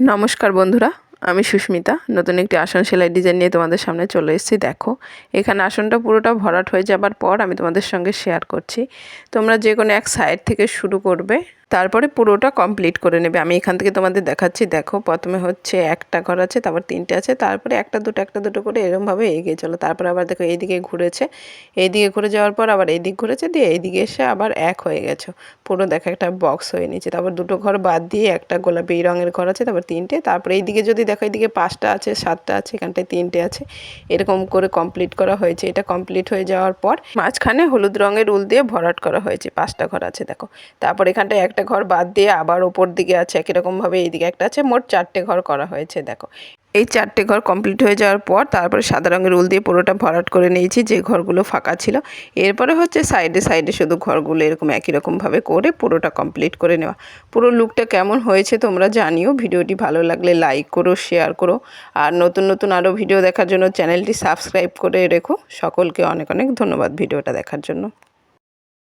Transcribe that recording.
নমস্কার বন্ধুরা, আমি সুস্মিতা। নতুন একটি আসন সেলাই ডিজাইন নিয়ে তোমাদের সামনে চলে এসেছি, দেখো। এখানে আসনটা পুরোটা ভরাট হয়ে যাবার পর আমি তোমাদের সঙ্গে শেয়ার করছি। তোমরা যে কোনো এক সাইড থেকে শুরু করবে। তারপরে পুরোটা কমপ্লিট করে নেবে। আমি এখান থেকে তোমাদের দেখাচ্ছি, দেখো, প্রথমে হচ্ছে একটা ঘর আছে, তারপর তিনটে আছে, তারপরে একটা দুটো একটা দুটো করে এরমভাবে এগিয়ে চলো। তারপর আবার দেখো এইদিকে ঘুরেছে, এইদিকে ঘুরে যাওয়ার পর আবার এইদিক ঘুরেছে, দিয়ে এইদিকে এসে আবার এক হয়ে গেছো। পুরো দেখো একটা বক্স হয়ে নিয়েছে। তারপর দুটো ঘর বাদ দিয়ে একটা গোলাপি রঙের ঘর আছে, তারপর তিনটে, তারপরে এইদিকে যদি দেখো এইদিকে পাঁচটা আছে, সাতটা আছে, এখানটায় তিনটে আছে, এরকম করে কমপ্লিট করা হয়েছে। এটা কমপ্লিট হয়ে যাওয়ার পর মাঝখানে হলুদ রঙের উল দিয়ে ভরাট করা হয়েছে, পাঁচটা ঘর আছে, দেখো। তারপর এখানটায় একটা ঘর বাদ দিয়ে আবার ওপর দিকে আছে, একই রকমভাবে এইদিকে একটা আছে। মোট চারটে ঘর করা হয়েছে, দেখো। এই চারটে ঘর কমপ্লিট হয়ে যাওয়ার পর তারপরে সাদা রঙের উল দিয়ে পুরোটা ভরাট করে নিয়েছি, যে ঘরগুলো ফাঁকা ছিল। এরপরে হচ্ছে সাইডে সাইডে শুধু ঘরগুলো এরকম একই রকমভাবে করে পুরোটা কমপ্লিট করে নেওয়া। পুরো লুকটা কেমন হয়েছে তোমরা জানিও। ভিডিওটি ভালো লাগলে লাইক করো, শেয়ার করো। আর নতুন নতুন আরও ভিডিও দেখার জন্য চ্যানেলটি সাবস্ক্রাইব করে রেখো। সকলকে অনেক অনেক ধন্যবাদ ভিডিওটা দেখার জন্য।